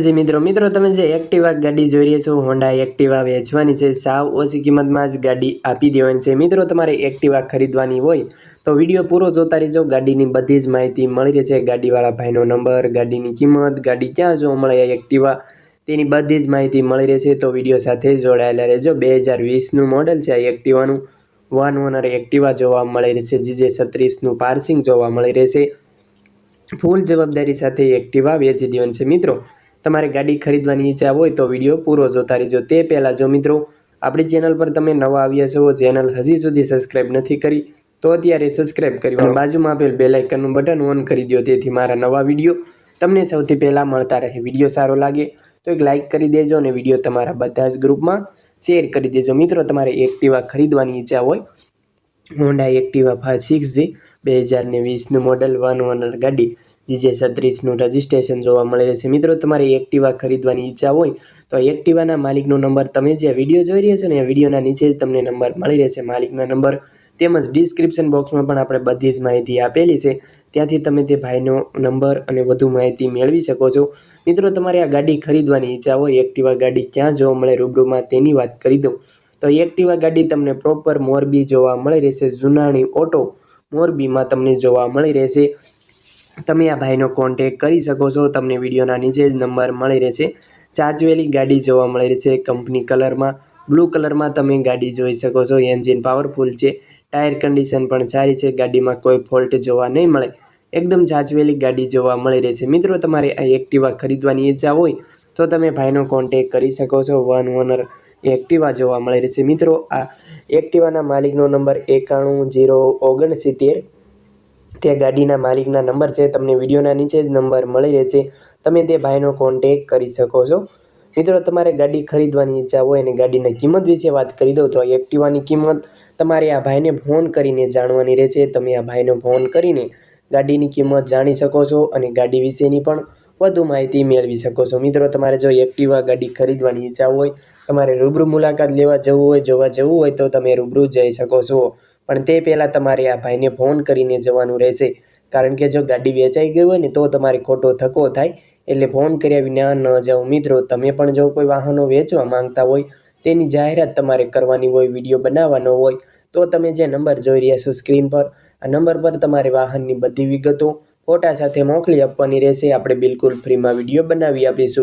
જી મિત્રો મિત્રો, તમે જે એક્ટિવા ગાડી જોઈ રહ્યા છો હોન્ડા એક્ટિવા વેચવાની છે, સાવ ઓછી કિંમતમાં જ ગાડી આપી દેવાની છે. મિત્રો, તમારે એક્ટિવા ખરીદવાની હોય તો વીડિયો પૂરો જોતા રહેજો. ગાડીની બધી જ માહિતી મળી રહેશે. ગાડીવાળા ભાઈનો નંબર, ગાડીની કિંમત, ગાડી ક્યાં જોવા મળે એક્ટિવા તેની બધી જ માહિતી મળી રહેશે. તો વીડિયો સાથે જોડાયેલા રહેજો. બે હજાર વીસનું મોડલ છે આ એક્ટિવાનું વન ઓનર એક્ટિવા જોવા મળી રહેશે. જીજે છત્રીસનું પાર્સિંગ જોવા મળી રહેશે. ફૂલ જવાબદારી સાથે એક્ટિવા વેચી દેવાની છે. મિત્રો તમારે ગાડી ખરીદવાની ઈચ્છા હોય તો વીડિયો પૂરો જોતા રહેજો. તે પહેલાં જો મિત્રો, આપણી ચેનલ પર તમે નવા આવ્યા છો, ચેનલ હજી સુધી સબસ્ક્રાઈબ નથી કરી, તો અત્યારે સબસ્ક્રાઈબ કરી અને બાજુમાં આપેલ બે લાઇકનનું બટન ઓન કરી દો તેથી મારા નવા વીડિયો તમને સૌથી પહેલાં મળતા રહે. વીડિયો સારો લાગે તો એક લાઇક કરી દેજો અને વીડિયો તમારા બધા જ ગ્રુપમાં શેર કરી દેજો. મિત્રો, તમારે એક્ટિવા ખરીદવાની ઈચ્છા હોય Honda Activa five six G બે હજાર ને વીસનું મોડલ વન ઓનર ગાડી જીજે છત્રીસનું રજિસ્ટ્રેશન જોવા મળે છે મિત્રો, તમારે એક્ટિવા ખરીદવાની ઈચ્છા હોય તો એક્ટિવાના માલિકનો નંબર તમે જે વીડિયો જોઈ રહ્યા છો ને, એ વિડીયોના નીચે જ તમને નંબર મળી રહેશે. માલિકના નંબર તેમજ ડિસ્ક્રિપ્શન બોક્સમાં પણ આપણે બધી જ માહિતી આપેલી છે. ત્યાંથી તમે તે ભાઈનો નંબર અને વધુ માહિતી મેળવી શકો છો. મિત્રો, તમારે આ ગાડી ખરીદવાની ઈચ્છા હોય, એક્ટિવા ગાડી ક્યાં જોવા મળે રૂબરૂમાં તેની વાત કરી દઉં. તો એક્ટિવા ગાડી તમને પ્રોપર મોરબી જોવા મળી રહેશે. જુનાણી ઓટો મોરબીમાં તમને જોવા મળી રહેશે. તમે આ ભાઈનો કોન્ટેક કરી શકો છો. તમને વિડીયોના નીચે જ નંબર મળી રહેશે. ચાચવેલી ગાડી જોવા મળી રહેશે કંપની કલરમાં. બ્લુ કલરમાં તમે ગાડી જોઈ શકો છો. એન્જિન પાવરફુલ છે. ટાયર કન્ડિશન પણ સારી છે. ગાડીમાં કોઈ ફોલ્ટ જોવા નહીં મળે. એકદમ સાચવેલી ગાડી જોવા મળી રહેશે. મિત્રો, તમારે આ એક્ટિવા ખરીદવાની ઈચ્છા હોય તો તમે ભાઈનો કોન્ટેક કરી શકો છો. વન ઓનર એક્ટિવા જોવા મળી રહેશે. મિત્રો, આ એક્ટિવાના માલિકનો નંબર એકાણું, જીરો, ઓગણસિત્તેર તે ગાડીના માલિકના નંબર છે, તમને વિડીયોના નીચે જ નંબર મળી રહેશે. તમે તે ભાઈનો કોન્ટેક કરી શકો છો. મિત્રો, તમારે ગાડી ખરીદવાની ઈચ્છા હોય અને ગાડીની કિંમત વિશે વાત કરી દઉં તો એક્ટિવાની કિંમત તમારે આ ભાઈને ફોન કરીને જાણવાની રહેશે. તમે આ ભાઈનો ફોન કરીને ગાડીની કિંમત જાણી શકો છો અને ગાડી વિશેની પણ વધુ માહિતી મેળવી શકો છો. મિત્રો, તમારે જો એક્ટિવા ગાડી ખરીદવાની ઈચ્છા હોય, તમારે રૂબરૂ મુલાકાત લેવા જવું હોય, જોવા જવું હોય, તો તમે રૂબરૂ જઈ શકો છો. પણ તે પહેલાં તમારે આ ભાઈને ફોન કરીને જવાનું રહેશે. કારણ કે જો ગાડી વેચાઈ ગઈ હોય ને, તો તમારે ખોટો ધક્કો થાય. એટલે ફોન કર્યા વિના ન જાઓ. મિત્રો, તમે પણ જો કોઈ વાહનો વેચવા માંગતા હોય, તેની જાહેરાત તમારે કરવાની હોય, વીડિયો બનાવવાનો હોય, તો તમે જે નંબર જોઈ રહ્યા છો સ્ક્રીન પર, આ નંબર પર તમારે વાહનની બધી વિગતો ફોટા સાથે મોકલી આપવાની રહેશે. આપણે બિલકુલ ફ્રીમાં વીડિયો બનાવી આપીશું.